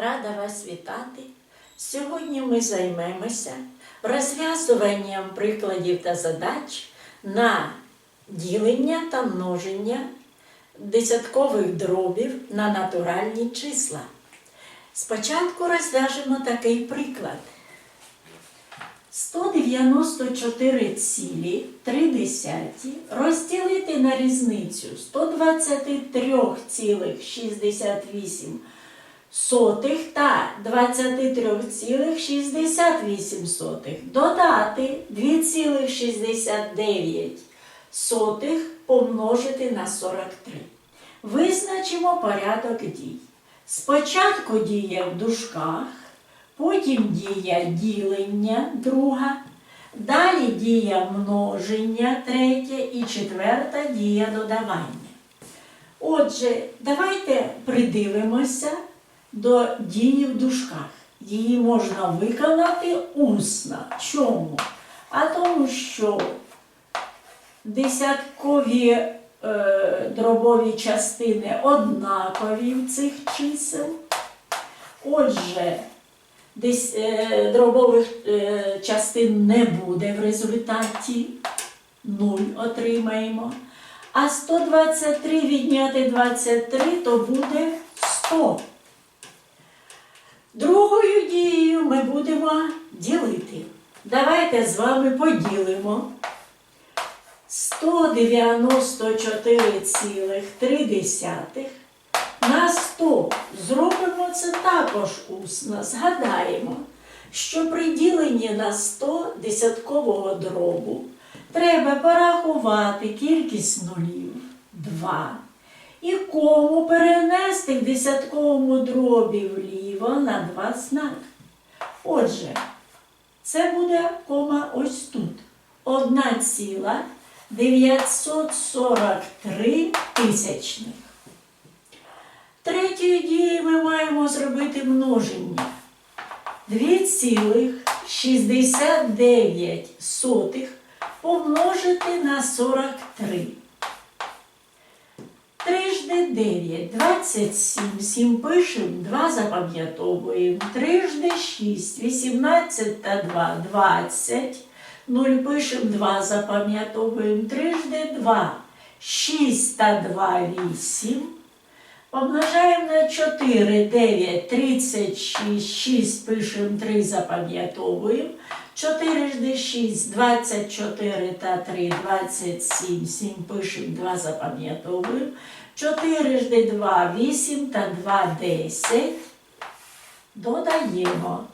рада вас вітати. Сьогодні ми займемося розв'язуванням прикладів та задач на ділення та множення десяткових дробів на натуральні числа. Спочатку розв'яжемо такий приклад. 194,3 розділити на різницю 123,68 сотих та 23,68. Додати 2,69 сотих помножити на 43. Визначимо порядок дій. Спочатку дія в дужках, потім дія ділення друга, далі дія множення третя і четверта дія додавання. Отже, давайте придивимося до дії в дужках. Її можна виконати усно. Чому? А тому що десяткові е, дробові частини однакові в цих чисел. Отже, десь е, дробових е, частин не буде в результаті. 0 отримаємо. А 123 відняти 23, то буде 100. Другою дією ми будемо ділити. Давайте з вами поділимо 194,3 на 100. Зробимо це також усно. Згадаємо, що при діленні на 100 десяткового дробу треба порахувати кількість нулів 2. І кому перенести в десятковому дробі вліво на 2 знак. Отже, це буде кома ось тут. 1,943 тисячних. Третьою дією ми маємо зробити множення. 2,69 помножити на 43. Трижди 9, 27, 7 пишемо, 2 запам'ятовуємо. Трижди 6, 18 та 2, 20. 0 пишемо, 2 запам'ятовуємо. Трижди 2, 6 та 2, 8. Помножаємо на 4, 9, 36, 6 пишемо, 3 запам'ятовуємо. 4 жди 6, 24 та 3, 27, 7 пишемо, 2 запам'ятовуємо. 4 жди 2, 8 та 2, 10. Додаємо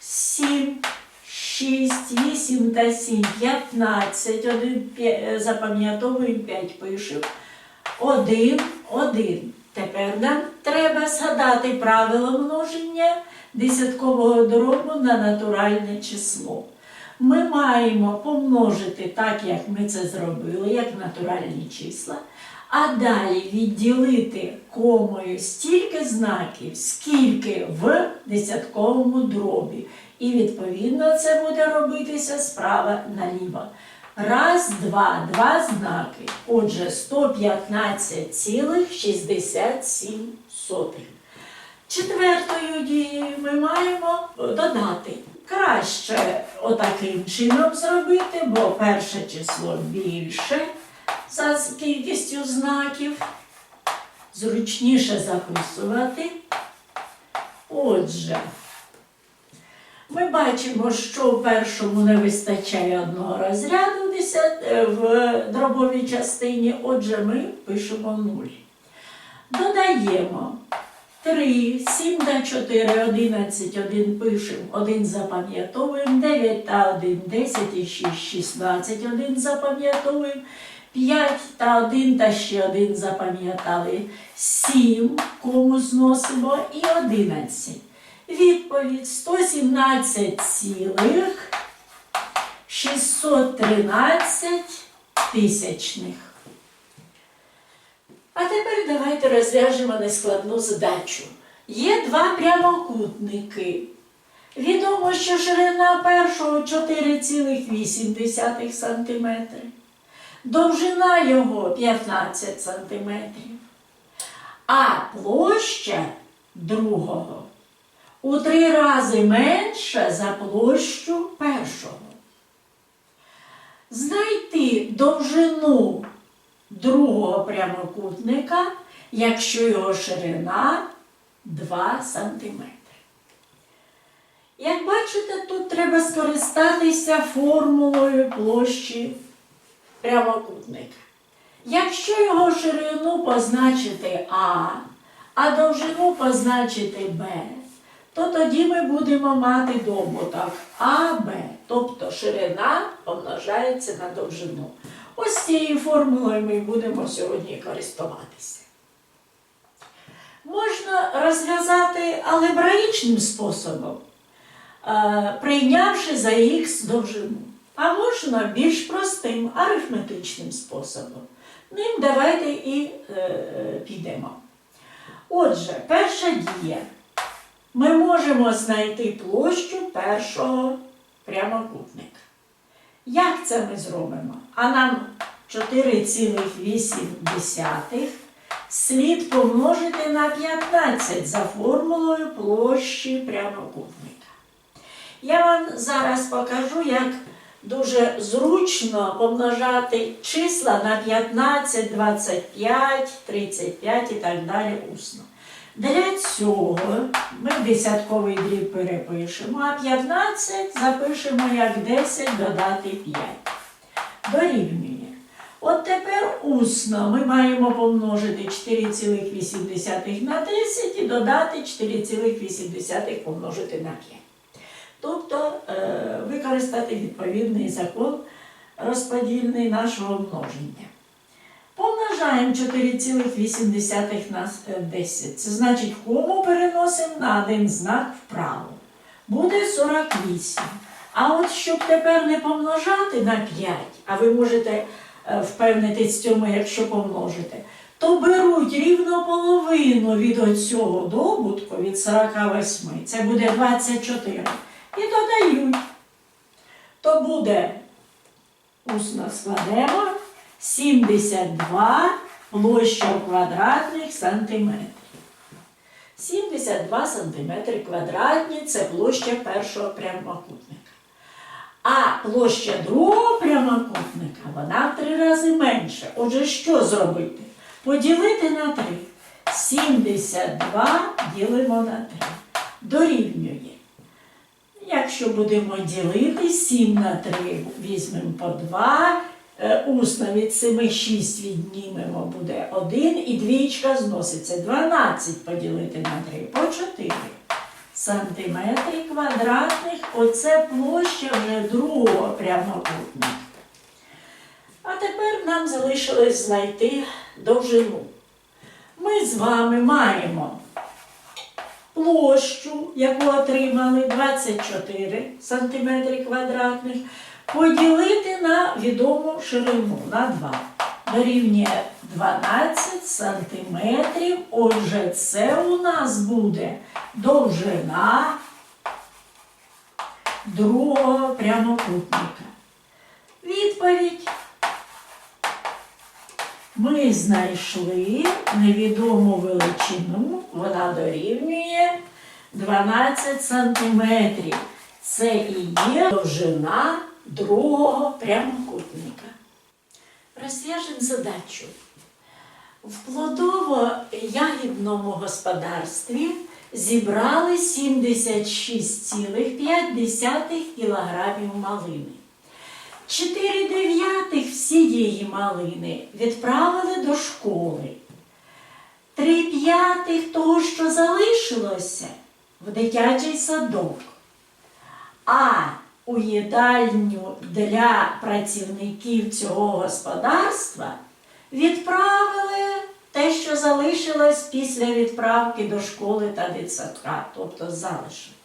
7, 6, 8 та 7, 15, 1, запам'ятовуємо, 5 пишемо. 1, 1. Тепер нам треба згадати правило множення десяткового дробу на натуральне число. Ми маємо помножити так, як ми це зробили, як натуральні числа, а далі відділити комою стільки знаків, скільки в десятковому дробі. І відповідно це буде робитися справа наліво. Раз, два, два знаки. Отже, 115,67. Четвертою дією ми маємо додати. Краще отаким чином зробити, бо перше число більше за кількістю знаків. Зручніше записувати. Отже, ми бачимо, що в першому не вистачає одного розряду в е, дробовій частині, отже, ми пишемо 0. Додаємо 3, 7 та 4, 11, 1 пишемо, 1 запам'ятовуємо, 9 та 1, 10 і 6, 16, 1 запам'ятовуємо, 5 та 1 та ще 1 запам'ятали, 7 кому зносимо і 11. Відповідь 117 цілих 613 тисячних. А тепер давайте розв'яжемо нескладну задачу. Є два прямокутники. Відомо, що ширина першого 4,8 см, довжина його 15 см, а площа другого у три рази менша за площу першого. Знайти довжину другого прямокутника, якщо його ширина 2 см. Як бачите, тут треба скористатися формулою площі прямокутника. Якщо його ширину позначити А, а довжину позначити Б, то тоді ми будемо мати добуток АБ, тобто ширина помножається на довжину. Ось цією формулою ми будемо сьогодні користуватися. Можна розв'язати алгебраїчним способом, е, прийнявши за х довжину. А можна більш простим арифметичним способом. Ним давайте і е, підемо. Отже, перша дія. Ми можемо знайти площу першого прямокутника. Як це ми зробимо? А нам 4,8 слід помножити на 15 за формулою площі прямокутника. Я вам зараз покажу, як дуже зручно помножати числа на 15, 25, 35 і так далі усно. Для цього ми десятковий дріб перепишемо, а 15 запишемо як 10 додати 5. Дорівнює. От тепер усно ми маємо помножити 4,8 на 10 і додати 4,8 помножити на 5. Тобто е, використати відповідний закон розподільний нашого множення. Помножаємо 4,8 на 10. Це значить, кому переносимо на один знак вправо. Буде 48. А от щоб тепер не помножати на 5, а ви можете е, впевнитись в цьому, якщо помножите, то беруть рівно половину від оцього добутку від 48. Це буде 24. І додають. То буде, усно складемо, 72 площа квадратних сантиметрів. 72 сантиметри квадратні це площа першого прямокутника. А площа другого прямокутника вона в три рази менша. Отже, що зробити? Поділити на 3. 72 ділимо на 3. Дорівнює. Якщо будемо ділити 7 на 3, візьмемо по 2. Е, Усно від 7 6 віднімемо буде 1 і двічка зноситься 12 поділити на 3 по 4 сантиметри квадратних. Оце площа вже другого прямокутника. А тепер нам залишилось знайти довжину. Ми з вами маємо площу, яку отримали 24 см квадратних, поділити на відому ширину на 2. Дорівнює 12 сантиметрів. Отже, це у нас буде довжина другого прямокутника. Відповідь. Ми знайшли невідому величину, вона дорівнює 12 сантиметрів. Це і є довжина другого прямокутника. Розв'яжемо задачу. В плодово-ягідному господарстві зібрали 76,5 кілограмів малини. 4 дев'ятих всієї малини відправили до школи. 3 п'ятих того, що залишилося, в дитячий садок. А у їдальню для працівників цього господарства відправили те, що залишилось після відправки до школи та дитсадка, тобто залишок.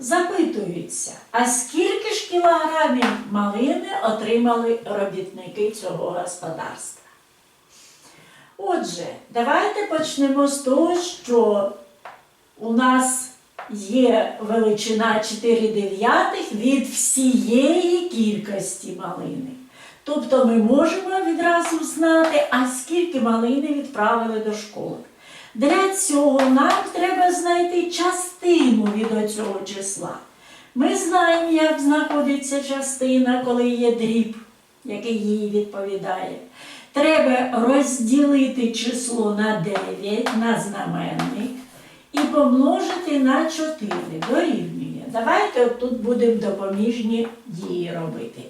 Запитуються, а скільки ж кілограмів малини отримали робітники цього господарства? Отже, давайте почнемо з того, що у нас є величина 4 дев'ятих від всієї кількості малини. Тобто ми можемо відразу знати, а скільки малини відправили до школи. Для цього нам треба знайти частину від оцього числа. Ми знаємо, як знаходиться частина, коли є дріб, який їй відповідає. Треба розділити число на 9 на знаменник і помножити на 4. Дорівнює. Давайте тут будемо допоміжні дії робити.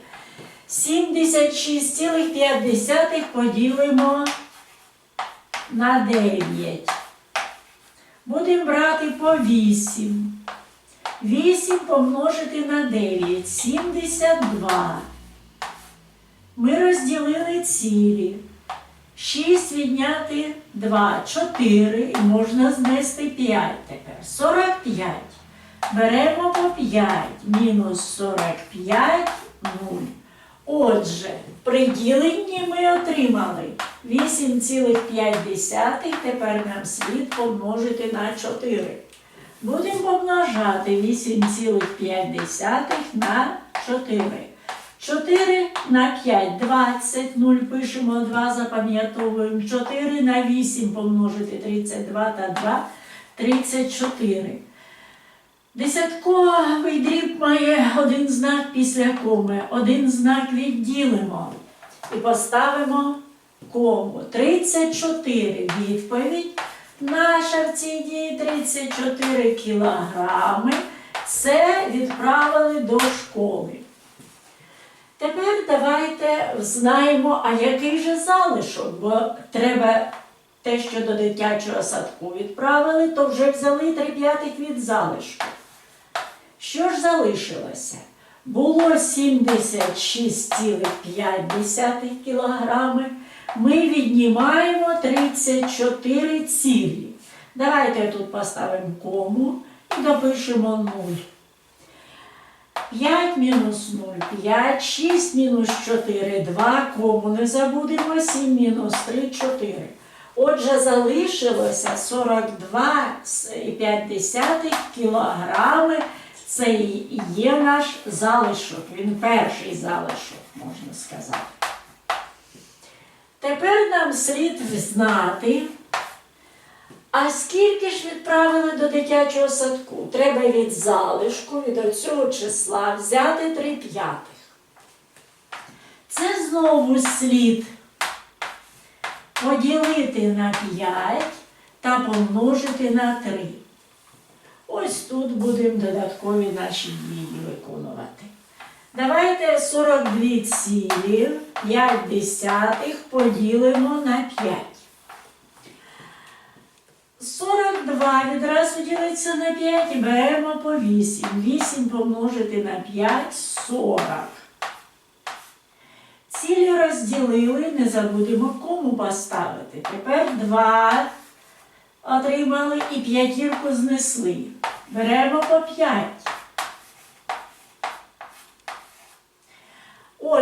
76,5 поділимо на 9. Будемо брати по 8. 8 помножити на 9. 72. Ми розділили цілі. 6 відняти 2, 4 і можна знести 5 тепер. 45. Беремо по 5. Мінус 45, 0. Отже, при діленні ми отримали 8,5. Тепер нам слід помножити на 4. Будемо помножати 8,5 на 4. 4 на 5 20, 0 пишемо 2, запам'ятовуємо. 4 на 8 помножити 32 та 2 34. Десятковий дріб має один знак після коми, один знак відділимо і поставимо кому. 34 відповідь. Наша в цій дії 34 кілограми. Це відправили до школи. Тепер давайте знаємо, а який же залишок, бо треба те, що до дитячого садку відправили, то вже взяли 3 п'ятих від залишку. Що ж залишилося? Було 76,5 кілограми. Ми віднімаємо 34 цілі. Давайте тут поставимо кому і допишемо 0. 5 мінус 0, 5, 6 мінус 4, 2, кому не забудемо, 7 мінус 3, 4. Отже, залишилося 42,5 кілограми. Це є наш залишок, він перший залишок, можна сказати. Тепер нам слід знати, а скільки ж відправили до дитячого садку? Треба від залишку, від оцього числа взяти 3 п'ятих. Це знову слід поділити на 5 та помножити на 3. Ось тут будемо додаткові наші дії виконувати. Давайте 42 цілі 5 десятих поділимо на 5. 42 відразу ділиться на 5 і беремо по 8. 8 помножити на 5 40. Цілі розділили, не забудемо кому поставити. Тепер 2 отримали і п'ятірку знесли. Беремо по 5.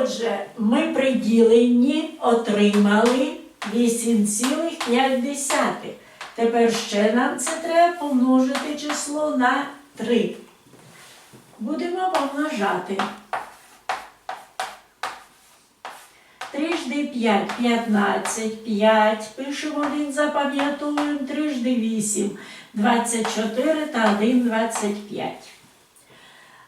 Отже, ми при діленні отримали 8,5. Тепер ще нам це треба помножити число на 3. Будемо помножати. Трижди 5, 15, 5. Пишемо 1, запам'ятовуємо. Трижди 8, 24 та 1, 25.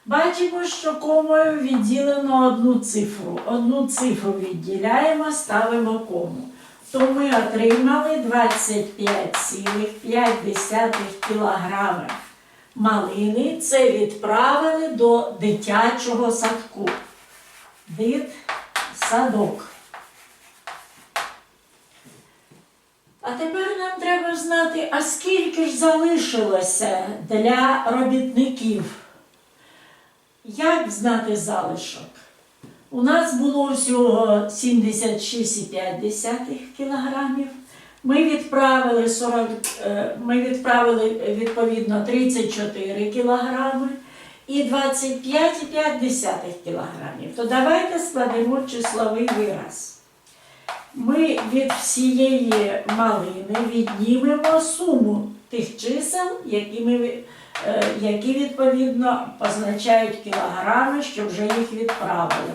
Бачимо, що комою відділено одну цифру. Одну цифру відділяємо, ставимо кому. То ми отримали 25,5 кілограми малини. Це відправили до дитячого садку. Дит-садок. А тепер нам треба знати, а скільки ж залишилося для робітників. Як знати залишок? У нас було всього 76,5 кілограмів. Ми відправили 40, е, ми відправили е, відповідно 34 кілограми і 25,5 кілограмів. То давайте складемо числовий вираз. Ми від всієї малини віднімемо суму тих чисел, які ми е, які відповідно позначають кілограми, що вже їх відправили.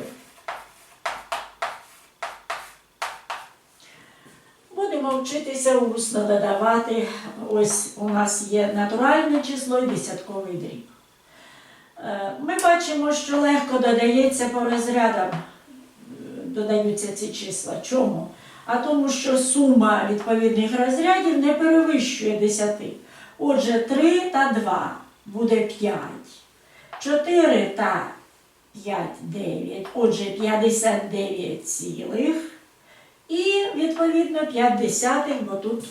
Будемо повчитися усно додавати. Ось у нас є натуральне число і десятковий дріб. Е, Ми бачимо, що легко додається по розрядам, е, додаються ці числа. Чому? А тому, що сума відповідних розрядів не перевищує 10. Отже, 3 та 2 буде 5. 4 та 5 9. Отже, 59 цілих. І відповідно 5 бо тут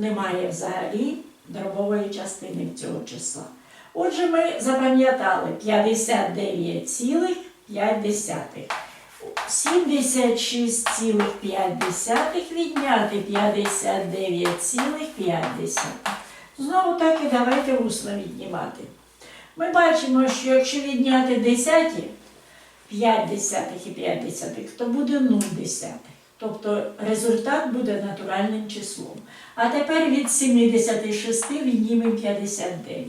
немає взагалі дробової частини цього числа. Отже, ми запам'ятали 59,5. 76,5 відняти 59,5. Знову так і давайте усно віднімати. Ми бачимо, що якщо відняти десяті, 5 десятих і 5 десятих, то буде 0 десятих. Тобто результат буде натуральним числом. А тепер від 76 віднімемо 59.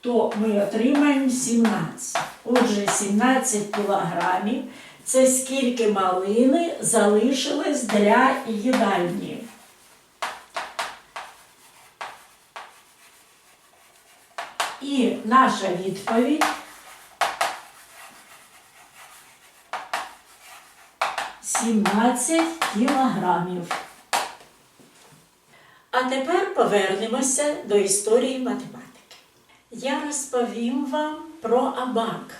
То ми отримаємо 17. Отже, 17 кілограмів це скільки малини залишилось для їдальні. І наша відповідь 17 кілограмів. А тепер повернемося до історії математики. Я розповім вам про абак.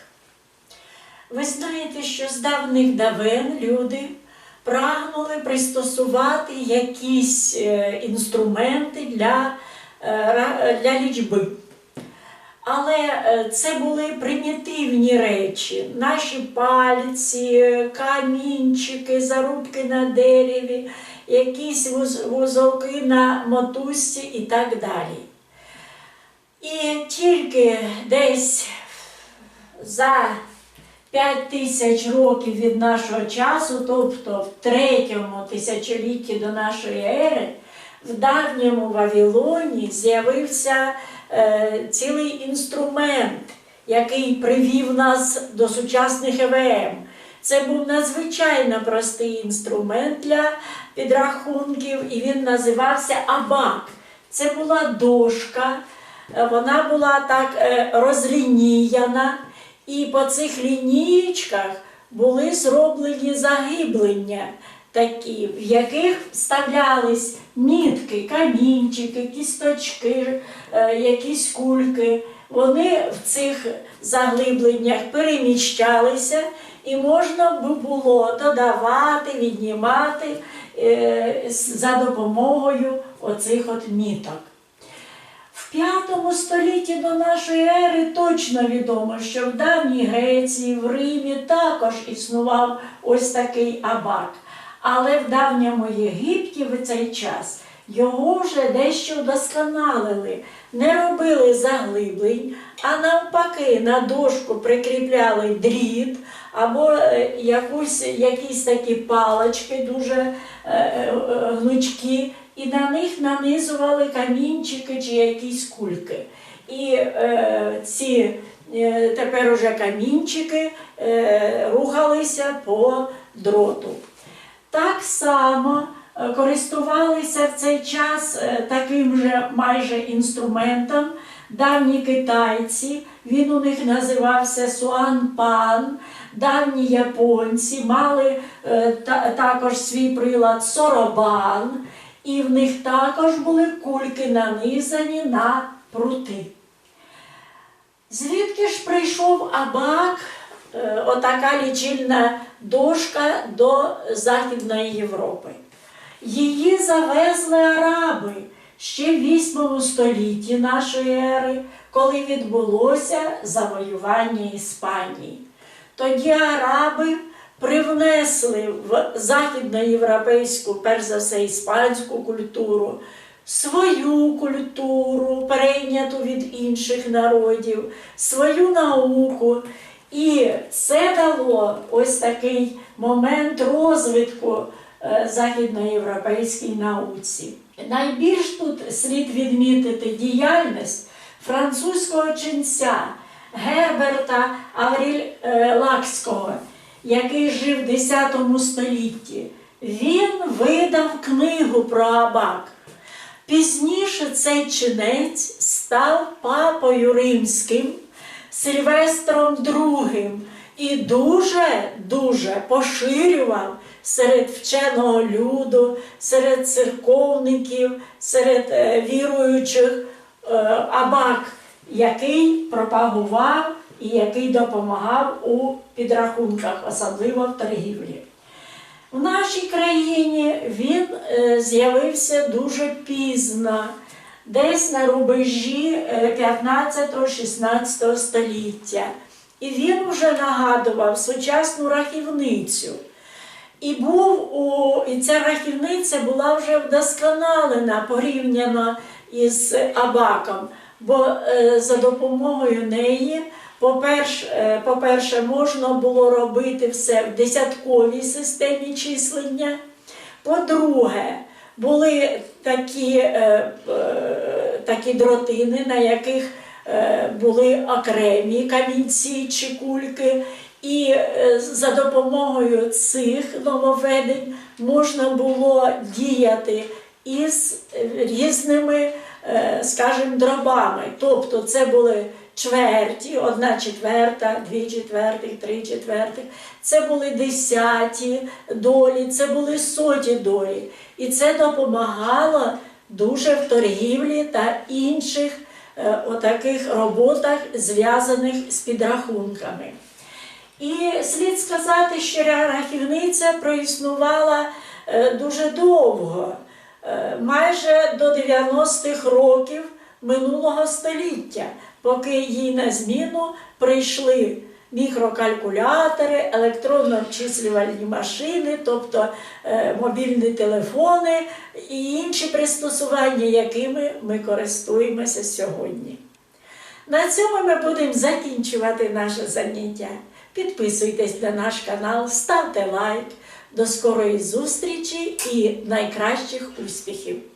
Ви знаєте, що з давних давен люди прагнули пристосувати якісь е, інструменти для, е, для лічби. Але е, це були примітивні речі. Наші пальці, камінчики, зарубки на дереві, якісь вузолки на мотузці і так далі. І тільки десь за 5 тисяч років від нашого часу, тобто в третьому тисячолітті до нашої ери, в давньому Вавилоні з'явився цілий інструмент, який привів нас до сучасних ЕВМ. Це був надзвичайно простий інструмент для підрахунків, і він називався Абак. Це була дошка, е, вона була так е, розлінійана, і по цих лінієчках були зроблені загиблення, такі, в яких вставлялись мітки, камінчики, кісточки, е, якісь кульки. Вони в цих заглибленнях переміщалися, і можна було додавати, віднімати е, за допомогою оцих от міток. В п'ятому столітті до нашої ери точно відомо, що в давній Греції, в Римі також існував ось такий абак. Але в давньому Єгипті в цей час його вже дещо вдосконалили, не робили заглиблень, а навпаки на дошку прикріпляли дріт або е, якусь, якісь такі палочки дуже е, е, гнучкі, і на них нанизували камінчики чи якісь кульки. І е, ці е, тепер уже камінчики е, рухалися по дроту. Так само е, користувалися в цей час е, таким же майже інструментом давні китайці, він у них називався суанпан, давні японці мали е, також свій прилад соробан, і в них також були кульки нанизані на прути. Звідки ж прийшов абак, отака лічильна дошка до Західної Європи? Її завезли араби ще в 8 столітті нашої ери, коли відбулося завоювання Іспанії. Тоді араби привнесли в західноєвропейську, перш за все, іспанську культуру, свою культуру, перейняту від інших народів, свою науку. І це дало ось такий момент розвитку е, західноєвропейській науці. Найбільш тут слід відмітити діяльність французького ченця Герберта Авріль е, який жив в X столітті. він видав книгу про Абак. Пізніше цей чинець став папою римським Сильвестром II і дуже-дуже поширював серед вченого люду, серед церковників, серед е, віруючих е, Абак, який пропагував і який допомагав у підрахунках, особливо в торгівлі. У нашій країні він е, з'явився дуже пізно, десь на рубежі е, 15-16 століття. І він вже нагадував сучасну рахівницю. І був у, і ця рахівниця була вже вдосконалена порівняно із Абаком, бо е, за допомогою неї, по-перше, е, по-перше, можна було робити все в десятковій системі числення. По-друге, були такі, е, е, такі дротини, на яких е, були окремі камінці чи кульки, і е, за допомогою цих нововведень можна було діяти із різними, е, скажімо, дробами. Тобто це були чверті, одна четверта, дві четвертих, три четвертих. Це були десяті долі, це були соті долі. І це допомагало дуже в торгівлі та інших е, отаких роботах, зв'язаних з підрахунками. І слід сказати, що рахівниця проіснувала е, дуже довго, е, майже до 90-х років минулого століття, поки їй на зміну прийшли мікрокалькулятори, електронно-обчислювальні машини, тобто е, мобільні телефони і інші пристосування, якими ми користуємося сьогодні. На цьому ми будемо закінчувати наше заняття. Підписуйтесь на наш канал, ставте лайк. До скорої зустрічі і найкращих успіхів!